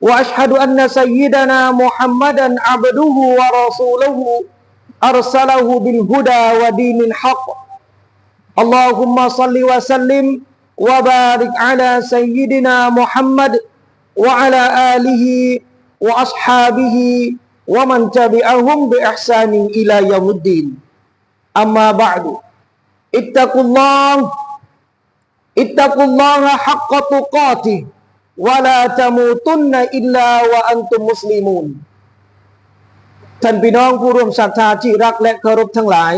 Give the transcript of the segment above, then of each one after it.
وأشهد أن سيدنا محمدا عبده ورسوله أرسله بالهدى ودين الحق. اللهم صل وسلم وبارك على سيدنا محمد وعلى آله وأصحابه ومن تبعهم بإحسان إلى يوم الدين. أما بعد اتقوا الله اتقوا الله حق تقاته. วะลาตะมูตุนนอิลลาวะอันตุมมุสลิมูนท่านพี่น้องผู้ร่วมศรัทธาที่รักและเคารพทั้งหลาย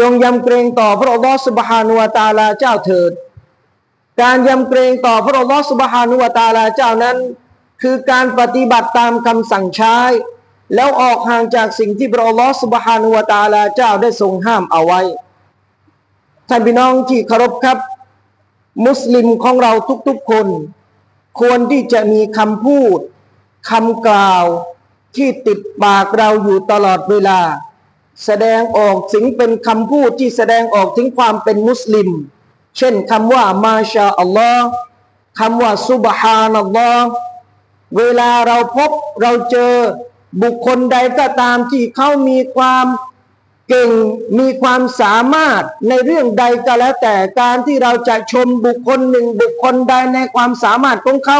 จงยำเกรงต่อพระองค์ลอสุบฮานุวาตาลาเจ้าเถิด การยำเกรงต่อพระองค์ลอสุบฮานุวาตาลาเจ้านั้น คือการปฏิบัติตามคำสั่งใช้ แล้วออกห่างจากสิ่งที่พระองค์ลอสุบฮานุวาตาลาเจ้าได้ทรงห้ามเอาไว้ ท่านพี่น้องที่เคารพครับ มุสลิมของเราทุกๆคน ควรที่จะมีคำพูดคำกล่าวที่ติดปากเราอยู่ตลอดเวลา แสดงออกถึงเป็นคำพูดที่แสดงออกถึงความเป็นมุสลิม เช่นคำว่ามาชาอัลลอฮ์คำว่าซุบฮานัลลอฮ์เวลาเราพบเราเจอบุคคลใดก็ตามที่เขามีความ เก่งมีความสามารถในเรื่องใดก็แล้วแต่การที่เราจะชมบุคคลหนึ่งบุคคลใดในความสามารถของเขา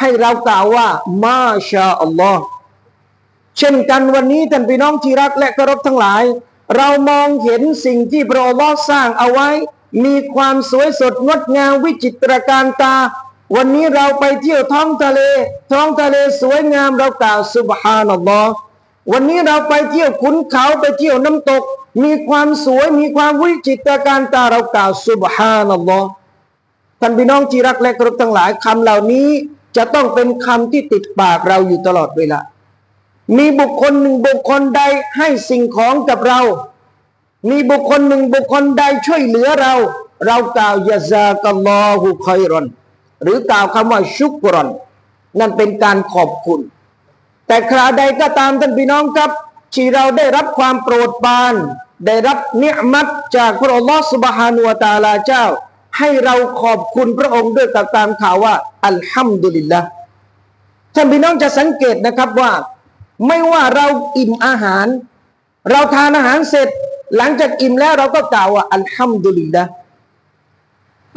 ให้เรากล่าวว่า มาชาอัลลอฮ์เช่นกันวันนี้ท่านพี่น้องที่รักและเคารพทั้งหลาย เรามองเห็นสิ่งที่พระองค์สร้างเอาไว้ มีความสวยสดงดงามวิจิตรการตา วันนี้เราไปเที่ยวท้องทะเล ท้องทะเลสวยงามเรากล่าวสุบฮานัลลอฮ์ วันนี้เราไปเที่ยวขุนเขาไปเที่ยวน้ำตก มีความสวยมีความวิจิตรการตาเรากล่าวสุบฮานัลลอฮ์ท่านพี่น้องที่รักและครพทั้งหลายคำเหล่านี้จะต้องเป็นคำที่ติดปากเราอยู่ตลอดเวลา มีบุคคลหนึ่งบุคคลใดให้สิ่งของกับเรา มีบุคคลหนึ่งบุคคลใดช่วยเหลือเรา เรากล่าวยาซากัลลอฮุคอยรอน หรือกล่าวคำว่าชุกรอน นั่นเป็นการขอบคุณ แต่คราใดก็ตามท่านพี่น้องครับ ที่เราได้รับความโปรดปราน ได้รับเนืมัดจากพระองค์ลอสุบฮานุวตาลาเจ้า ให้เราขอบคุณพระองค์ด้วยกับตามข่าวว่า อัลฮัมดุลิลละท่านพี่น้องจะสังเกตนะครับว่า ไม่ว่าเราอิ่มอาหาร เราทานอาหารเสร็จ หลังจากอิ่มแล้วเราก็กล่าวว่าอัลฮัมดุลิลละ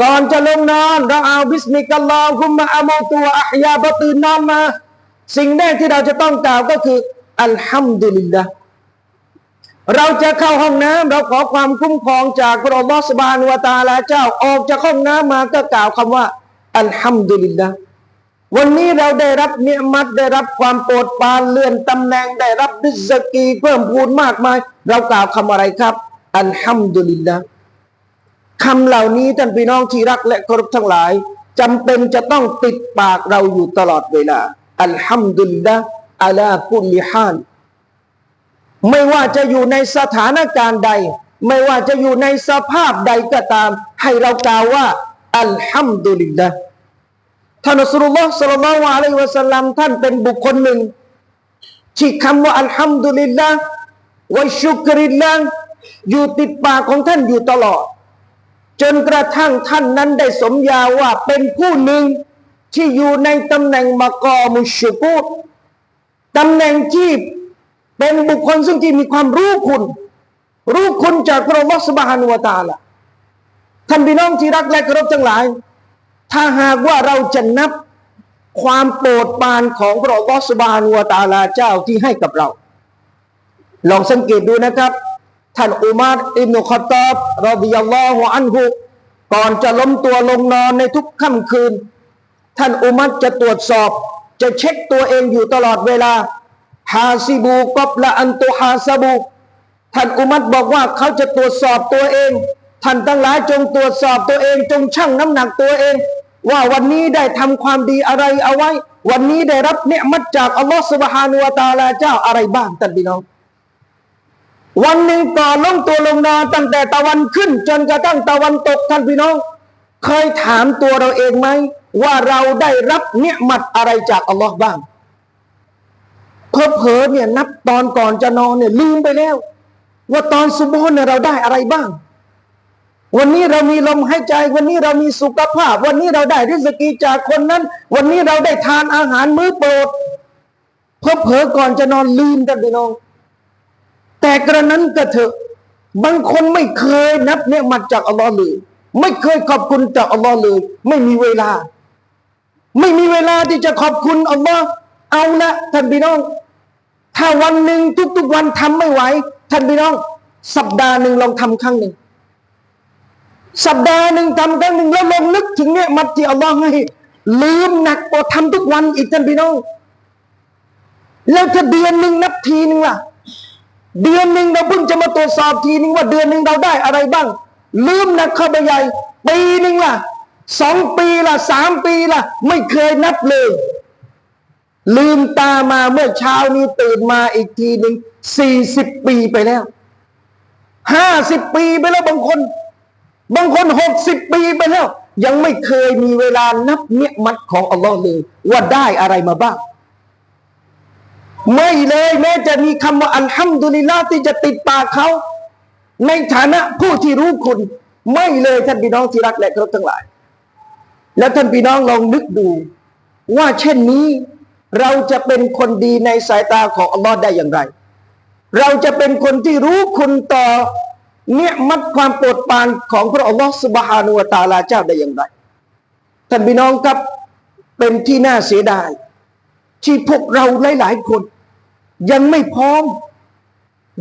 ก่อนจะลงนอน เราเอาบิสมิกัลลอฮุมะอามูตัวอัยาบตื่นนอนมา สิ่งแรกที่เราจะต้องกล่าวก็คืออัลฮัมดุลิลละเราจะเข้าห้องน้ำเราขอความคุ้มครองจากพระองค์สบานวตาลาเจ้าออกจากห้องน้ำมาก็กล่าวคำว่าอัลฮัมดุลิลละวันนี้เราได้รับเนืมัดได้รับความโปรดปรานเลื่อนตำแหน่งได้รับดิสกีเพิ่มพูนมากมาย เรากล่าวคำอะไรครับอัลฮัมดุลิลละคำเหล่านี้ท่านพี่น้องที่รักและเคารพทั้งหลายจำเป็นจะต้องติดปากเราอยู่ตลอดเวลา อัลฮัมดุลิละอัลากุลิฮานไม่ว่าจะอยู่ในสถานการณ์ใด ไม่ว่าจะอยู่ในสภาพใดก็ตาม ให้เรากล่าวว่าอัลฮัมดุลิลละท่านอัสรุลลอฮ์สัลลัลลอฮุอะลัยฮิวะสัลลัมท่านเป็นบุคคลหนึ่งที่คำว่าอัลฮัมดุลิลละวะชุกริลละอยู่ติดปากของท่านอยู่ตลอด จนกระทั่งท่านนั้นได้สมญาว่าเป็นผู้หนึ่ง ที่อยู่ในตำแหน่งมากอมุชกูดตำแหน่งที่เป็นบุคคลซึ่งที่มีความรู้คุณ รู้คุณจากพระอสบานุวตาละท่านพี่น้องที่รักและเคารพทั้งหลาย ถ้าหากว่าเราจะนับความโปรดปรานของพระอสบานุวตาลาเจ้าที่ให้กับเรา ลองสังเกตดูนะครับ ท่านอุมารอิบนุขอตอบรอบิยัลลอฮุอันฮุก่อนจะล้มตัวลงนอนในทุกค่ำคืน ท่านอุมัรจะตรวจสอบ จะเช็คตัวเองอยู่ตลอดเวลาฮาซิบูกอบละอันตุฮาซาบู ท่านอุมัรบอกว่าเขาจะตรวจสอบตัวเอง ท่านทั้งหลายจงตรวจสอบตัวเอง จงชั่งน้ำหนักตัวเอง ว่าวันนี้ได้ทำความดีอะไรเอาไว้ วันนี้ได้รับเนืมัดจากอัลลอฮฺสุบฮานุวะตาลาเจ้าอะไรบ้างท่านพี่น้องวันหนึ่งก่อนลงตัวลงนอนตั้งแต่ตะวันขึ้น จนกระทั่งตะวันตกท่านพี่น้อง เคยถามตัวเราเองไหม ว่าเราได้รับเนืมัดอะไรจากอัลลอฮ์บ้างเพอเพอเนี่ยนับตอนก่อนจะนอนเนี่ยลืมไปแล้ว ว่าตอนสุบฮ์เนี่ยเราได้อะไรบ้าง วันนี้เรามีลมหายใจ วันนี้เรามีสุขภาพ วันนี้เราได้ริสกีจากคนนั้น วันนี้เราได้ทานอาหารมื้อโปรดเพอเพอก่อนจะนอนลืมกันพี่น้อง แต่กระนั้นก็เถอะบางคนไม่เคยนับเนี่ยมัดจากอัลลอฮ์เลย ไม่เคยขอบคุณจากอัลลอฮ์เลย ไม่มีเวลา ไม่มีเวลาที่จะขอบคุณอัลลอฮ์เอาละท่านพี่น้อง ถ้าวันหนึ่งทุกๆวันทำไม่ไหวท่านพี่น้อง สัปดาห์หนึ่งลองทำครั้งหนึ่งสัปดาห์หนึ่งทำครั้งหนึ่งแล้วลองนึกถึงเนี่ยมัดที่อัลลอฮ์ให้ลืมหนักกว่าทำทุกวันอีกท่านพี่น้อง แล้วถ้าเดือนหนึ่งนับทีหนึ่งล่ะ เดือนหนึ่งเราเพิ่งจะมาตรวจสอบทีนึงว่าเดือนหนึ่งเราได้อะไรบ้าง ลืมนะเข้าไปใหญ่ปีหนึ่งล่ะ สองปีละสามปีละไม่เคยนับเลย ลืมตามาเมื่อเช้านี้ตื่นมาอีกทีหนึ่งสี่สิบปีไปแล้วห้าสิบปีไปแล้วบางคน บางคนหกสิบปีไปแล้ว ยังไม่เคยมีเวลานับเนียมัดของอัลลอฮ์เลยว่าได้อะไรมาบ้าง ไม่เลยแม้จะมีคำว่าอัลฮัมดุลิลลาห์ที่จะติดปากเขาในฐานะผู้ที่รู้คุณ ไม่เลยท่านพี่น้องที่รักและเคารพทั้งหลาย แล้วท่านพี่น้องลองนึกดู ว่าเช่นนี้เราจะเป็นคนดีในสายตาของอัลลอฮ์ได้อย่างไร เราจะเป็นคนที่รู้คุณต่อเนี่ยมัดความโปรดปรานของพระอัลลอฮ์สุบฮานุวตาลาเจ้าได้อย่างไร ท่านพี่น้องครับเป็นที่น่าเสียดาย ที่พวกเราหลาย ๆ คน ยังไม่พร้อม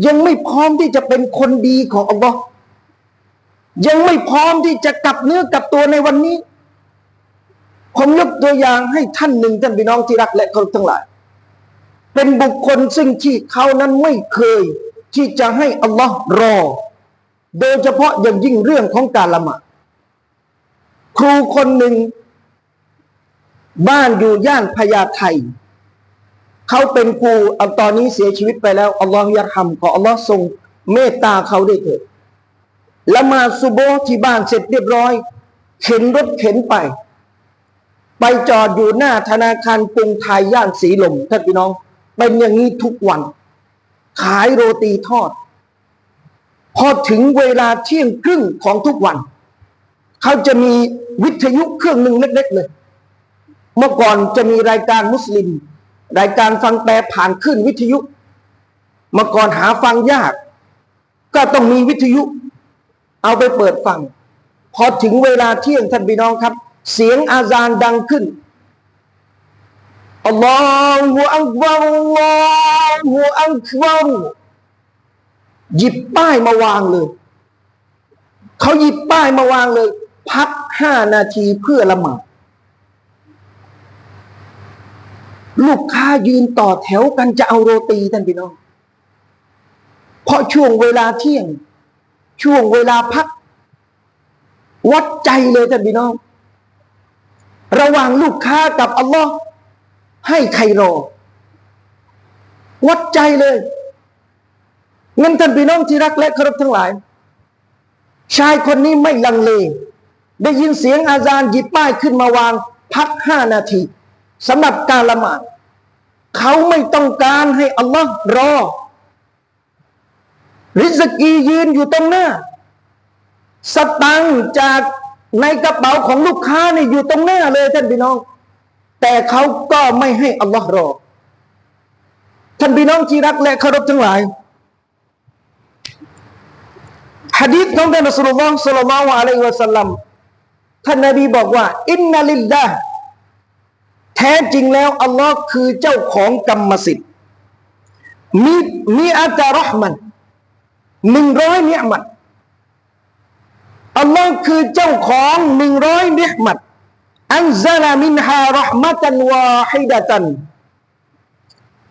ยังไม่พร้อมที่จะเป็นคนดีของอัลลอฮ์ยังไม่พร้อมที่จะกลับเนื้อกลับตัวในวันนี้ ผมยกตัวอย่างให้ท่านหนึ่งท่านพี่น้องที่รักและเคารพทั้งหลาย เป็นบุคคลซึ่งที่เขานั้นไม่เคย ที่จะให้อัลลอฮ์รอ โดยเฉพาะอย่างยิ่งเรื่องของการละหมาดครูคนหนึ่ง บ้านอยู่ย่านพญาไทเขาเป็นครูอตอนนี้เสียชีวิตไปแล้วอัลลอฮฺยะฮัมขออัลลอฮ์ทรงเมตตาเขาด้วยเถิดละมาดซุโบที่บ้านเสร็จเรียบร้อย เข็นรถเข็นไป ไปจอดอยู่หน้าธนาคารกรุงไทยย่านสีลมท่านพี่น้อง เป็นอย่างนี้ทุกวัน ขายโรตีทอด พอถึงเวลาเที่ยงครึ่งของทุกวัน เขาจะมีวิทยุเครื่องหนึ่งเล็กๆเลย เมื่อก่อนจะมีรายการมุสลิม รายการฟังแปลผ่านขึ้นวิทยุ เมื่อก่อนหาฟังยาก ก็ต้องมีวิทยุ เอาไปเปิดฟัง พอถึงเวลาเที่ยงท่านพี่น้องครับ เสียงอาซานดังขึ้นอัลลอฮฺอักบารุลลอฮฺอักบารุหยิบป้ายมาวางเลย เขาหยิบป้ายมาวางเลย พักห้านาทีเพื่อละหมาดลูกค้ายืนต่อแถวกันจะเอาโรตีท่านพี่น้อง เพราะช่วงเวลาเที่ยง ช่วงเวลาพัก วัดใจเลยท่านพี่น้อง ระหว่างลูกค้ากับอัลลอฮ์ให้ใครรอวัดใจเลยงั้นท่านพี่น้องที่รักและเคารพทั้งหลาย ชายคนนี้ไม่ลังเล ได้ยินเสียงอาจารย์หยิบป้ายขึ้นมาวาง พักห้านาทีสำหรับการละหมาดเขาไม่ต้องการให้อัลลอฮ์รอ ริสกียืนอยู่ตรงหน้า สตังจาก ในกระเป๋าของลูกค้านี่อยู่ตรงหน้าเลยท่านพี่น้อง แต่เขาก็ไม่ให้อัลลอฮ์รอ ท่านพี่น้องที่รักและเคารพทั้งหลายฮะดีษของท่านรอสูลุลอฮ์สัลลัลลอฮุอะลัยฮิวะสัลลัมท่านนบีบอกว่า อินนัลิลลาห์แท้จริงแล้วอัลลอฮ์คือเจ้าของกรรมสิทธิ์มีมีอาจารห์มันหนึ่งร้อยเนียมัด อัลลอฮ์คือเจ้าของหนึ่งร้อยเนียมัดอันซาลามินฮารห์มะตันวาฮิดะตัน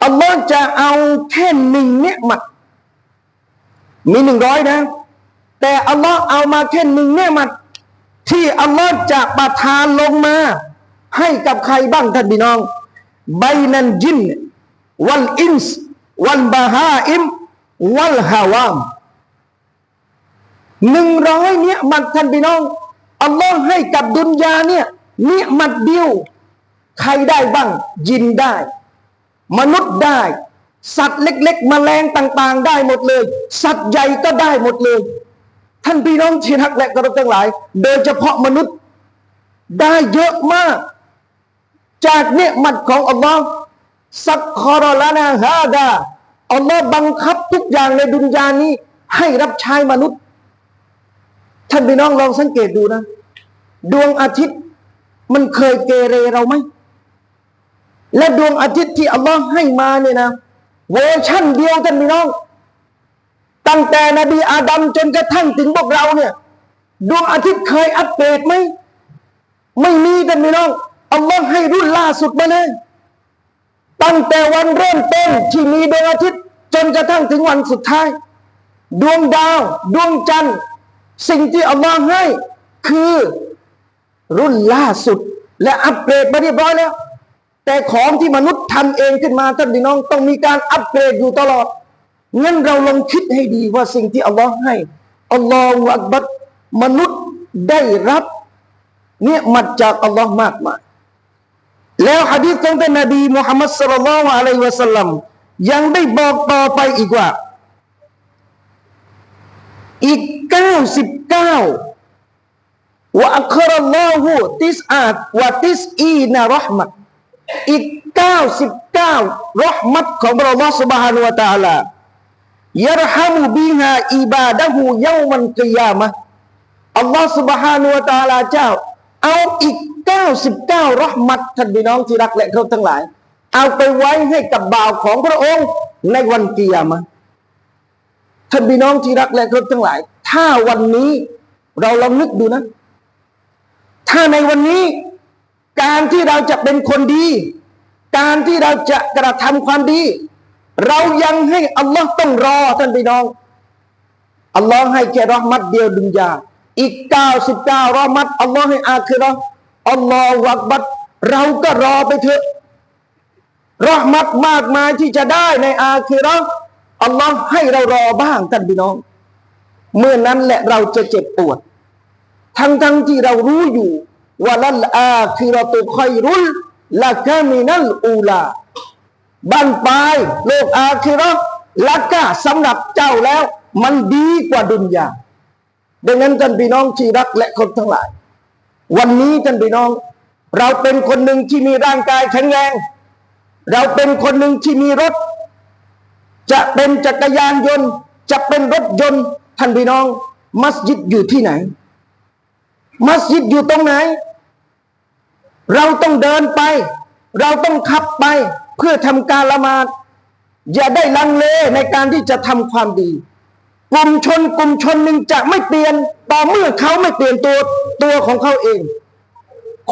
อัลลอฮ์จะเอาแค่หนึ่งเนียมัดมีหนึ่งร้อยนะ แต่อัลลอฮ์เอามาแค่หนึ่งเนียมัดที่อัลลอฮ์จะประทานลงมา ให้กับใครบ้างท่านพี่น้องไบนันจิน วัลอินส์วัลบาฮาอิม วัลฮาวาม หนึ่งร้อยเนี่ยมัดท่านพี่น้องอัลลอฮ์ให้กับดุนยาเนี่ยเนี่ยมัดเดียว ใครได้บ้าง ยินได้ มนุษย์ได้ สัตว์เล็กๆแมลงต่าง ๆ ได้หมดเลย สัตว์ใหญ่ก็ได้หมดเลย ท่านพี่น้องที่รักและกระทั้งหลาย โดยเฉพาะมนุษย์ได้เยอะมาก จากเนี่ยมัดของอัลลอฮ์สักคอรลานาฮาดาอัลลอฮ์บังคับทุกอย่างในดุนยานี้ ให้รับใช้มนุษย์ ท่านพี่น้องลองสังเกตดูนะ ดวงอาทิตย์มันเคยเกเรเราไหม และดวงอาทิตย์ที่อัลลอฮ์ให้มาเนี่ยนะ เวอร์ชั่นเดียวกันพี่น้อง ตั้งแต่นบีอาดัมจนกระทั่งถึงพวกเราเนี่ย ดวงอาทิตย์เคยอัปเดตไหม ไม่มีกันพี่น้องอัลลอฮ์ให้รุ่นล่าสุดมาเลย ตั้งแต่วันเริ่มต้นที่มีดวงอาทิตย์จนกระทั่งถึงวันสุดท้าย ดวงดาว ดวงจันทร์ สิ่งที่อัลลอฮ์ให้คือรุ่นล่าสุด และอัปเกรดมาเรียบร้อยแล้ว แต่ของที่มนุษย์ทำเองขึ้นมาท่านพี่น้องต้องมีการอัปเกรดอยู่ตลอดงั้นเราลองคิดให้ดีว่าสิ่งที่อัลลอฮ์ให้อัลลอฮฺอักบัดมนุษย์ได้รับเนี่ยมาจากอัลลอฮ์มากมายแล้วฮะดีษของท่านนบีมุฮัมมัดสุลลัลอะลัยวะสัลลัมยังได้บอกต่อไปอีกว่า อีกเก้าสิบเก้าวะอัครอัลลอฮุติสอาตวะติสอีนะรอห์มัตอีกเก้าสิบเก้ารอห์มัตของพระองค์ سبحانه และ تعالى ยรฮัมุบิฮาอิบาดะฮูเยามันกิยามะอัลลอฮ์ سبحانه และ تعالى เจ้า เอาอีกเก้าสิบเก้ารอห์มัตท่านพี่น้องที่รักและเคารพทั้งหลาย เอาไปไว้ให้กับบ่าวของพระองค์ในวันกิยามะ ท่านพี่น้องที่รักและเคารพทั้งหลาย ถ้าวันนี้เราลองนึกดูนะ ถ้าในวันนี้ การที่เราจะเป็นคนดี การที่เราจะกระทำความดี เรายังให้อัลลอฮ์ต้องรอท่านพี่น้องอัลลอฮ์ให้แค่รอมัดเดียวดุนยาอีกเก้าสิบเก้ารอมัดอัลลอฮ์ให้อาคือรออัลลอฮ์วักบัดเราก็รอไปเถอะรอมัดมากมายที่จะได้ในอาคือรอ อัลลอฮ์ให้เรารอบ้างท่านพี่น้อง เมื่อนั้นแหละเราจะเจ็บปวด ทั้งทั้งที่เรารู้อยู่ว่าลัลอาคิราตุคอยรุลละกามินัลอูลาบั้นปลายโลกอาคิรอละกะสำหรับเจ้าแล้ว มันดีกว่าดุนยาดังนั้นท่านพี่น้องที่รักและคนทั้งหลาย วันนี้ท่านพี่น้อง เราเป็นคนหนึ่งที่มีร่างกายแข็งแรง เราเป็นคนหนึ่งที่มีรถ จะเป็นจักรยานยนต์ จะเป็นรถยนต์ท่านพี่น้อง มัสยิดอยู่ที่ไหน มัสยิดอยู่ตรงไหน เราต้องเดินไป เราต้องขับไปเพื่อทำการละหมาดอย่าได้ลังเลในการที่จะทำความดี กลุ่มชนกลุ่มชนหนึ่งจะไม่เปลี่ยนต่อเมื่อเขาไม่เปลี่ยนตัวตัวของเขาเอง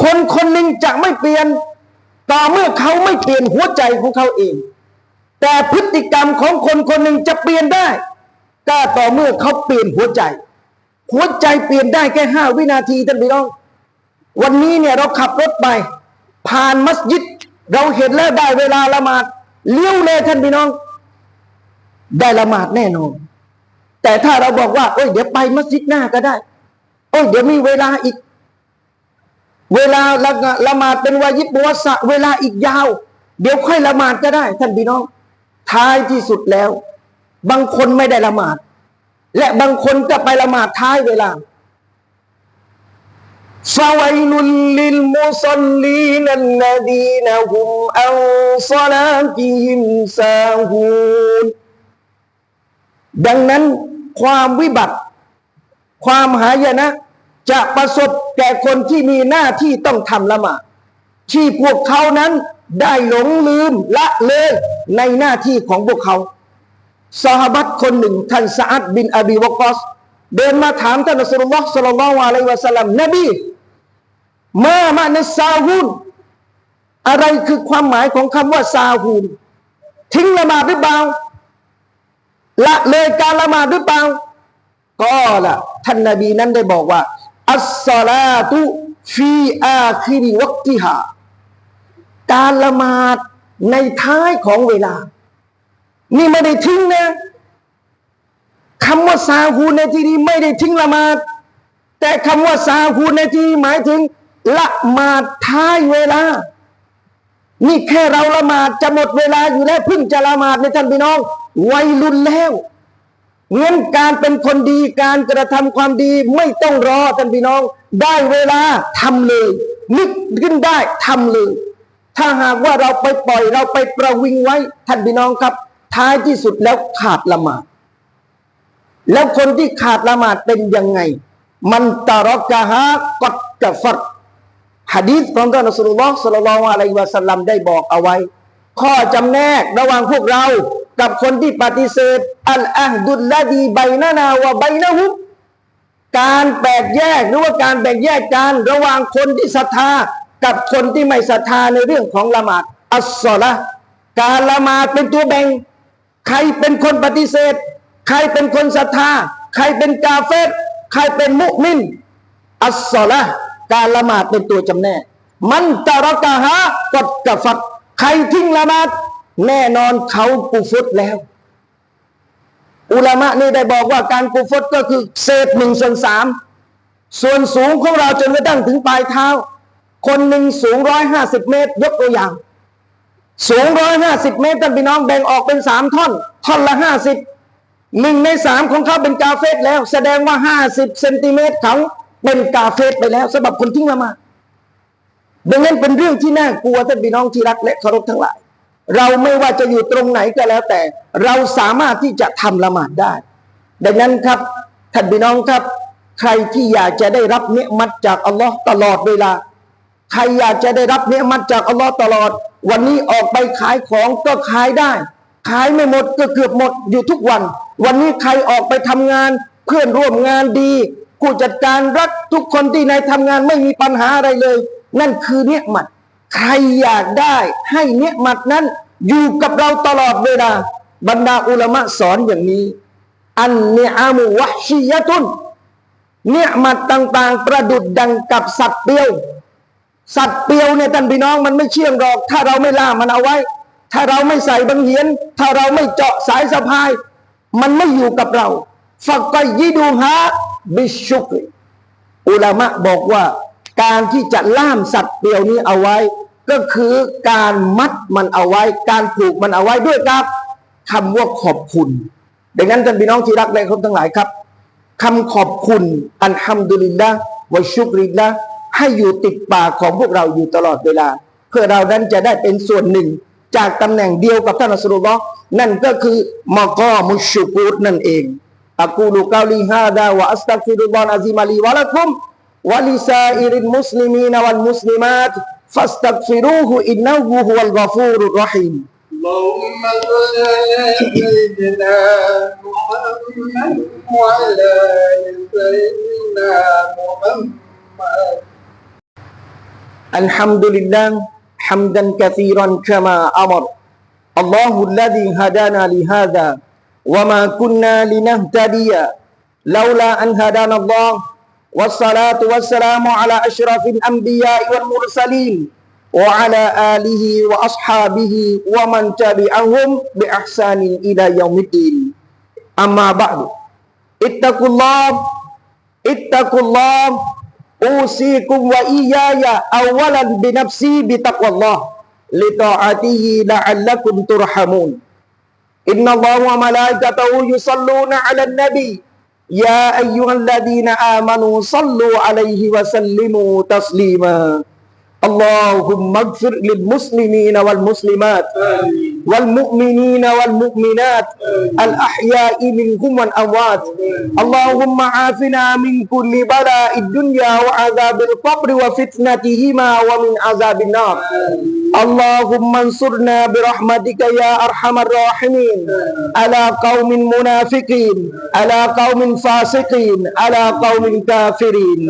คนคนหนึ่งจะไม่เปลี่ยนต่อเมื่อเขาไม่เปลี่ยนหัวใจของเขาเอง แต่พฤติกรรมของคนคนหนึ่งจะเปลี่ยนได้ก็ต่อเมื่อเขาเปลี่ยนหัวใจ หัวใจเปลี่ยนได้แค่ห้าวินาทีท่านพี่น้อง วันนี้เนี่ยเราขับรถไป ผ่านมัสยิด เราเห็นแล้วได้เวลาละหมาดเลี้ยวเลยท่านพี่น้อง ได้ละหมาดแน่นอน แต่ถ้าเราบอกว่าโอ้ยเดี๋ยวไปมัสยิดหน้าก็ได้ โอ้ยเดี๋ยวมีเวลาอีก เวลาละละหมาดเป็นวายิบบัวสะเวลาอีกยาว เดี๋ยวค่อยละหมาดก็ได้ ท่านพี่น้อง ท้ายที่สุดแล้ว บางคนไม่ได้ละหมาด และบางคนจะไปละหมาดท้ายเวลาฟวัยลุลลิลมุสลีนัลลดีนฮุมอัลซลากิฮิมซาฮูนดังนั้นความวิบัติ ความหายนะ จะประสบแก่คนที่มีหน้าที่ต้องทำละหมาดที่พวกเขานั้น ได้หลงลืมละเลยในหน้าที่ของพวกเขาสหบัตคนหนึ่งท่านซาอัดบินอบีวกอสเดินมาถามท่านอัสลลอฮ์สัลลัลลอฮุอะลัยวะสัลลัมนบีมามาในซาฮูนอะไรคือความหมายของคำว่าซาฮูนทิ้งละหมาดหรือเปล่าละเลยการละหมาดหรือเปล่าก็ละท่านนบีนั้นได้บอกว่า อัสซาลาตุฟีอาคิริวักติฮา การละหมาดในท้ายของเวลา นี่ไม่ได้ทิ้งนะคำว่าซาฮูในที่นี้ไม่ได้ทิ้งละหมาด แต่คำว่าซาฮูในที่หมายถึง ละหมาดท้ายเวลา นี่แค่เราละหมาดจะหมดเวลาอยู่แล้วเพิ่งจะละหมาดในท่านพี่น้อง วัยรุ่นแล้วเงินการเป็นคนดีการกระทำความดีไม่ต้องรอท่านพี่น้อง ได้เวลาทำเลย นึกขึ้นได้ทำเลย ถ้าหากว่าเราไปปล่อยเราไปประวิงไว้ท่านพี่น้องครับ ท้ายที่สุดแล้วขาดละหมาด แล้วคนที่ขาดละหมาดเป็นยังไง มันตารอกะฮะกัดกะฟัดหะดีษของท่านอัสลุลลอฮ์สัลลัลลอฮุอะลัยฮิวะสัลลัมได้บอกเอาไว้ ข้อจำแนกระหว่างพวกเรากับคนที่ปฏิเสธอัลอะฮดุลละดีไบนานาวะไบนะฮุมการแบ่งแยกหรือว่าการแบ่งแยกกันระหว่างคนที่ศรัทธา กับคนที่ไม่ศรัทธาในเรื่องของละหมาดอัสซอละการละหมาดเป็นตัวแบ่ง ใครเป็นคนปฏิเสธ ใครเป็นคนศรัทธา ใครเป็นกาเฟรใครเป็นมุมินอัสซอละการละหมาดเป็นตัวจำแนก มันตะรกะฮะกดกะฟัดใครทิ้งละหมาดแน่นอนเขากุฟรแล้ว อุลามะนี่ได้บอกว่าการกุฟรก็คือเศษหนึ่งส่วนสามส่วนสูงของเราจนกระทั่งถึงปลายเท้า คนหนึ่งสูงร้อยห้าสิบเมตร ยกตัวอย่าง สูงร้อยห้าสิบเมตรท่านพี่น้องแบ่งออกเป็นสามท่อน ท่อนละห้าสิบหนึ่งในสามของเขาเป็นกาเฟสแล้ว แสดงว่าห้าสิบเซนติเมตรเขาเป็นกาเฟสไปแล้วสำหรับคนทิ้งละมาดังนั้นเป็นเรื่องที่น่ากลัวท่านพี่น้องที่รักและเคารพทั้งหลาย เราไม่ว่าจะอยู่ตรงไหนก็แล้วแต่ เราสามารถที่จะทำละหมาดได้ ดังนั้นครับท่านพี่น้องครับ ใครที่อยากจะได้รับเนืมัดจากอัลลอฮ์ตลอดเวลา ใครอยากจะได้รับเนืมัดจากอัลลอฮ์ตลอด วันนี้ออกไปขายของก็ขายได้ ขายไม่หมดก็เกือบหมดอยู่ทุกวัน วันนี้ใครออกไปทำงาน เพื่อนร่วมงานดีผู้จัดการรักทุกคนที่ในทำงานไม่มีปัญหาอะไรเลย นั่นคือเนืมัด ใครอยากได้ให้เนืมัดนั้น อยู่กับเราตลอดเวลาบรรดาอุลามะสอนอย่างนี้ อันเนอามุวะชียะตุนเนืมัดต่าง ๆ ประดุดดังกับสัตว์เปรี้ยว สัตว์เปรียวเนี่ยท่านพี่น้องมันไม่เชื่องหรอก ถ้าเราไม่ล่ามันเอาไว้ ถ้าเราไม่ใส่บังเหียน ถ้าเราไม่เจาะสายสะพาย มันไม่อยู่กับเราฟักกยิดูฮะบิชุกอุลามะบอกว่า การที่จะล่ามสัตว์เปรียวนี้เอาไว้ ก็คือการมัดมันเอาไว้ การผูกมันเอาไว้ด้วยครับคำว่าขอบคุณ ดังนั้นท่านพี่น้องที่รักและคารพทั้งหลายครับคำขอบคุณอันฮัมดุลิลละวะชุกริลละ ให้อยู่ติดปากของพวกเราอยู่ตลอดเวลา เพื่อเรานั้นจะได้เป็นส่วนหนึ่ง จากตำแหน่งเดียวกับท่านอัสลุลลอฮ์นั่นก็คือมากอมุชุกูดนั่นเองอักูลูกาลีฮาดาวะอัสตักฟิรุลลอฮ์อาซิมาลีวะลักุมวะลิซาอิรินมุสลิมีนวัลมุสลิมาตฟัสตักฟิรูฮุอินนะฮูฮุวัลกอฟูรุรรอฮีม اللهم صل على سيدنا محمد وعلى آل سيدنا محمد الحمد لله حمدا كثيرا كما أمر. الله الذي هدانا لهذا وما كنا لنهتدي. لولا أن هدانا الله والصلاة والسلام على أشرف الأنبياء والمرسلين وعلى آله وأصحابه ومن تبعهم بإحسان إلى يوم الدين. أما بعد اتقوا الله اتقوا الله أوصيكم وإياي أولا بنفسي بتقوى الله لطاعته لعلكم ترحمون إن الله وملائكته يصلون على النبي يا أيها الذين آمنوا صلوا عليه وسلموا تسليما اللهم اغفر للمسلمين والمسلمات والمؤمنين والمؤمنات الأحياء منهم والأموات. اللهم عافنا من كل بلاء الدنيا وعذاب القبر وفتنتهما ومن عذاب النار. اللهم انصرنا برحمتك يا أرحم الراحمين. على قوم منافقين على قوم فاسقين على قوم كافرين.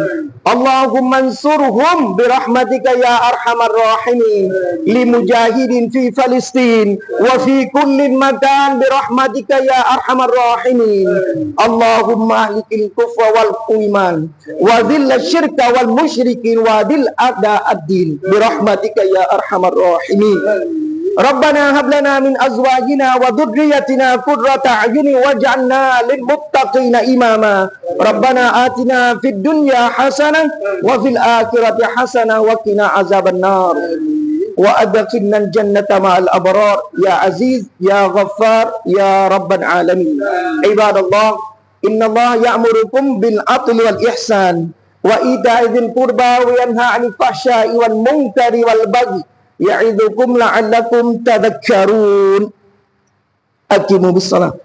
اللهم انصرهم برحمتك يا أرحم الراحمين. لمجاهد في فلسطين وفي كل مكان برحمتك يا أرحم الراحمين. اللهم أهلك الكفر والإيمان وذل الشرك والمشركين وذل أعداء الدين برحمتك يا أرحم الراحمين. ربنا هب لنا من أزواجنا وذريتنا قرة أعين واجعلنا للمتقين إماما. ربنا آتنا في الدنيا حسنة وفي الآخرة حسنة وقنا عذاب النار. وأدخلنا الجنة مع الأبرار. يا عزيز يا غفار يا رب العالمين. عباد الله إن الله يأمركم بالعدل والإحسان وإيتاء ذي القربى وينهى عن الفحشاء والمنكر والبغي ya'idukum la'allakum tadhakkarun. Aqimu bis-salah.